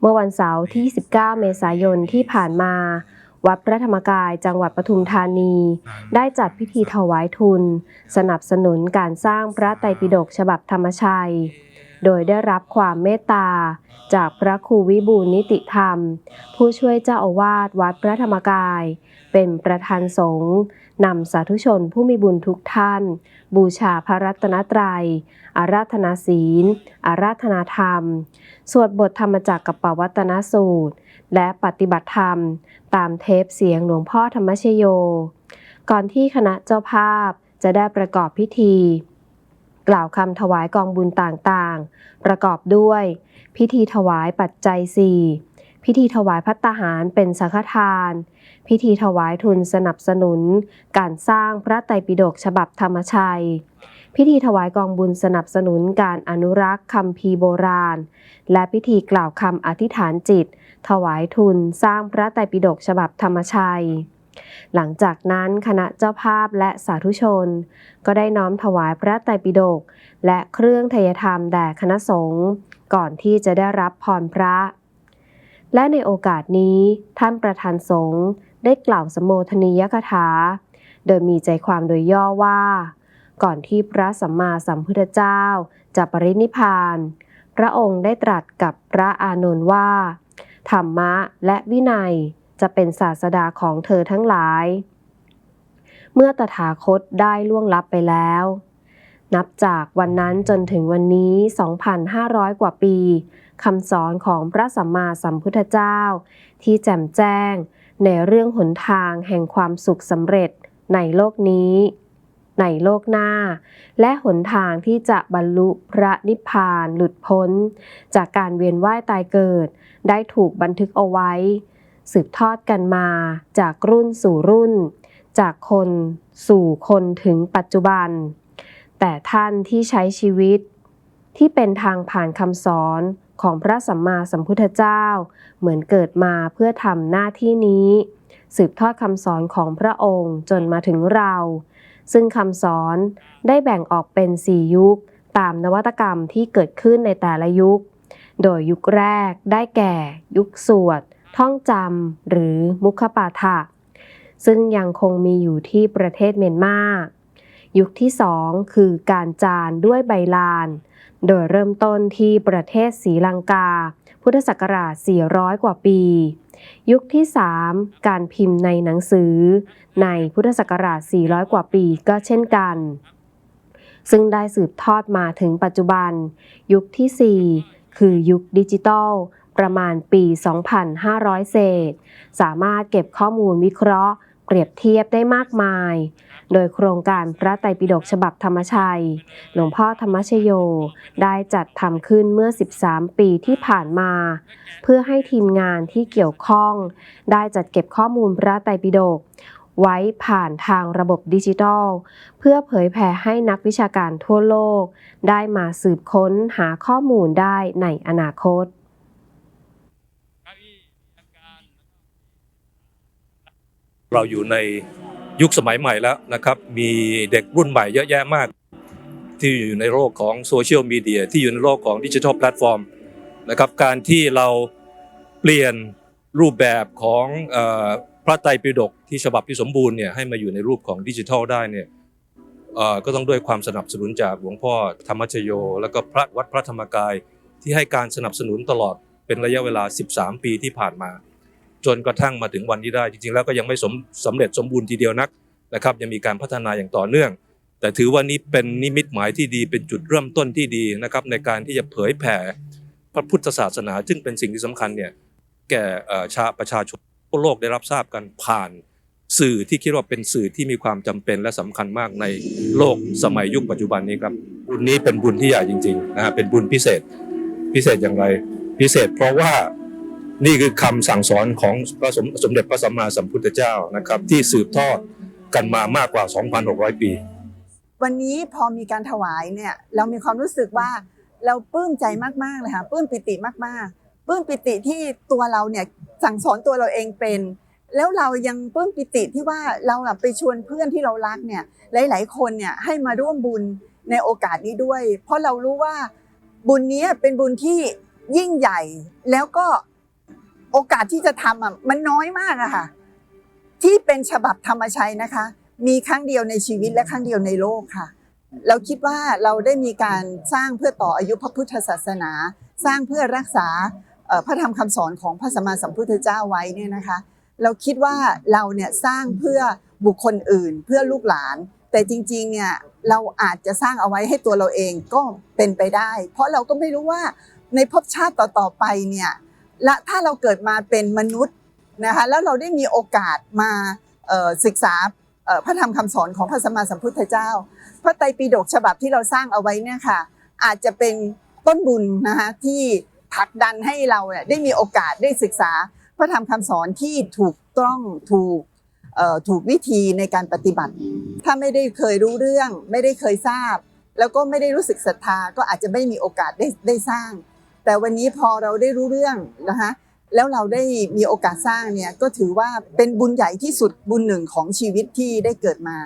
เมื่อวันเสาร์ที่ 19 เมษายนที่ผ่านมา วัดพระธรรมกายจังหวัดปทุมธานี ได้จัดพิธีถวายทุน สนับสนุนการสร้างพระไตรปิฎกฉบับธรรมชัย โดยได้รับความเมตตา จากพระครูวิบูลนิติธรรม ผู้ช่วยเจ้าอาวาสวัดพระธรรมกาย เป็นประธานสงฆ์นำสาธุชนผู้มีบุญทุกท่าน บูชาพระรัตนตรัย อาราธนาศีล อาราธนาธรรม สวดบทธรรมจักรกับปวัตนสูตร และปฏิบัติธรรม ตามเทปเสียงหลวงพ่อธรรมชโย ก่อนที่คณะเจ้าภาพจะได้ประกอบพิธี กล่าวคำถวายกองบุญต่างๆ ประกอบด้วย พิธีถวายปัจจัยสี่พิธีถวายพัตตาหารเป็นสังฆทาน พิธีถวายทุนสนับสนุน การสร้างพระไตรปิฎกฉบับธรรมชัย พิธีถวายกองบุญสนับสนุนการอนุรักษ์คำพีโบราณ และพิธีกล่าวคำอธิษฐานจิต ถวายทุนสร้างพระไตรปิฎกฉบับธรรมชัย หลังจากนั้นคณะเจ้าภาพและสาธุชน ก็ได้น้อมถวายพระไตรปิฎกและเครื่องทยธรรมแด่คณะสงฆ์ก่อนที่จะได้รับพรพระ และในโอกาสนี้ท่านประธานสงฆ์ได้กล่าวสมโภชนียกถา โดยมีใจความโดยย่อว่า ก่อนที่พระสัมมาสัมพุทธเจ้าจะปรินิพพาน พระองค์ได้ตรัสกับพระอานนท์ว่า ธรรมะและวินัย จะเป็นศาสดาของเธอทั้งหลาย เมื่อตถาคตได้ล่วงลับไปแล้ว นับจากวันนั้นจนถึงวันนี้ 2,500 กว่าปีคำสอนของพระสัมมาสัมพุทธเจ้า ที่แจ่มแจ้งในเรื่องหนทางแห่งความสุขสำเร็จในโลกนี้ ในโลกหน้า และหนทางที่จะบรรลุพระนิพพานหลุดพ้น จากการเวียนว่ายตายเกิด ได้ถูกบันทึกเอาไว้ สืบทอดกันมา จากรุ่นสู่รุ่น จากคนสู่คนถึงปัจจุบัน แต่ท่านที่ใช้ชีวิต ที่เป็นทางผ่านคำสอนของพระสัมมาสัมพุทธเจ้า เหมือนเกิดมาเพื่อทำหน้าที่นี้ สืบทอดคำสอนของพระองค์จนมาถึงเรา ซึ่งคำสอนได้แบ่งออกเป็น4ยุค ตามนวัตกรรมที่เกิดขึ้นในแต่ละยุค โดยยุคแรกได้แก่ ยุคสวด ท่องจำหรือมุขปาฐะซึ่งยังคงมีอยู่ที่ประเทศเมียนมา ยุคที่สองคือการจานด้วยใบลาน โดยเริ่มต้นที่ประเทศศรีลังกา พุทธศักราช 400 กว่าปี ยุคที่ 3 การพิมพ์ในหนังสือ ในพุทธศักราช 400 กว่าปีก็เช่นกัน ซึ่งได้สืบทอดมาถึงปัจจุบัน ยุคที่ 4 คือยุคดิจิทัล ประมาณปี 2,500 เศษ สามารถเก็บข้อมูลวิเคราะห์ เปรียบเทียบได้มากมาย โดยโครงการพระไตรปิฎกฉบับธรรมชัย หลวงพ่อธรรมชโย ได้จัดทำขึ้นเมื่อ 13 ปีที่ผ่านมา เพื่อให้ทีมงานที่เกี่ยวข้อง ได้จัดเก็บข้อมูลพระไตรปิฎกไว้ผ่านทางระบบดิจิทัล เพื่อเผยแผ่ให้นักวิชาการทั่วโลก ได้มาสืบค้นหาข้อมูลได้ในอนาคต เราอยู่ในยุคสมัยใหม่แล้วนะครับ มีเด็กรุ่นใหม่เยอะแยะมาก ที่อยู่ในโลกของโซเชียลมีเดียที่อยู่ในโลกของดิจิทัลแพลตฟอร์มนะครับการที่เราเปลี่ยนรูปแบบของอพระไตรปิฎกที่ฉบับที่สมบูรณ์เนี่ยให้มาอยู่ในรูปของดิจิทัลได้เนี่ยก็ต้องด้วยความสนับสนุนจากหลวงพ่อธรรมชโย แล้วก็พระวัดพระธรรมกายที่ให้การสนับสนุนตลอดเป็นระยะเวลา 13 ปีที่ผ่านมา จนกระทั่งมาถึงวันนี้ได้ จริงๆแล้วก็ยังไม่สมสำเร็จสมบูรณ์ทีเดียวนักนะครับ ยังมีการพัฒนาอย่างต่อเนื่อง แต่ถือว่านี้เป็นนิมิตหมายที่ดีเป็นจุดเริ่มต้นที่ดีนะครับ ในการที่จะเผยแผ่พระพุทธศาสนา ซึ่งเป็นสิ่งที่สำคัญเนี่ยแก่ชาประชาชนทั่วโลกได้รับทราบกันผ่านสื่อที่คิดว่าเป็นสื่อที่มีความจำเป็นและสำคัญมากในโลกสมัยยุคปัจจุบันนี้ครับบุญนี้เป็นบุญที่ใหญ่จริงๆนะฮะเป็นบุญพิเศษพิเศษอย่างไร พิเศษเพราะว่า นี่คือคำสั่งสอนของพระสมสมเด็จพระสัมมาสัมพุทธเจ้านะครับ ที่สืบทอดกันมามากกว่า 2,600 ปี วันนี้พอมีการถวายเนี่ยเรามีความรู้สึกว่าเราปลื้มใจมากๆเลยค่ะปลื้มปิติมากๆปลื้มปิติที่ตัวเราเนี่ยสั่งสอนตัวเราเองเป็น แล้วเรายังปลื้มปิติที่ว่าเราไปชวนเพื่อนที่เรารักเนี่ยหลาย ๆ คนเนี่ยให้มาร่วมบุญในโอกาสนี้ด้วย เพราะเรารู้ว่าบุญนี้เป็นบุญที่ยิ่งใหญ่แล้วก็ โอกาสที่จะทำอะมันน้อยมากอะค่ะ ที่เป็นฉบับธรรมชัยนะคะ มีครั้งเดียวในชีวิตและครั้งเดียวในโลกค่ะ เราคิดว่าเราได้มีการสร้างเพื่อต่ออายุพระพุทธศาสนา สร้างเพื่อรักษาเอ่อพระธรรมคำสอนของพระสัมมาสัมพุทธเจ้าไว้เนี่ยนะคะ เราคิดว่าเราเนี่ยสร้างเพื่อบุคคลอื่นเพื่อลูกหลาน แต่จริงๆเนี่ยเราอาจจะสร้างเอาไว้ให้ตัวเราเองก็เป็นไปได้ เพราะเราก็ไม่รู้ว่าในภพชาติต่อๆไปเนี่ย และถ้าเราเกิดมาเป็นมนุษย์นะคะแล้วเราได้มีโอกาสมาศึกษาพระธรรมคำสอนของพระสัมมาสัมพุทธเจ้า พระไตรปิฎกฉบับที่เราสร้างเอาไว้เนี่ยค่ะอาจจะเป็นต้นบุญนะคะที่ผลักดันให้เราเนี่ยได้มีโอกาสได้ศึกษาพระธรรมคำสอนที่ถูกต้องถูกถูกวิธีในการปฏิบัติ ถ้าไม่ได้เคยรู้เรื่อง ไม่ได้เคยทราบ แล้วก็ไม่ได้รู้สึกศรัทธาก็อาจจะไม่มีโอกาสได้ได้สร้าง แต่วันนี้พอเราได้รู้เรื่องนะคะแล้วเราได้มีโอกาสสร้างเนี่ยก็ถือว่าเป็นบุญใหญ่ที่สุดบุญหนึ่งของชีวิตที่ได้เกิดมา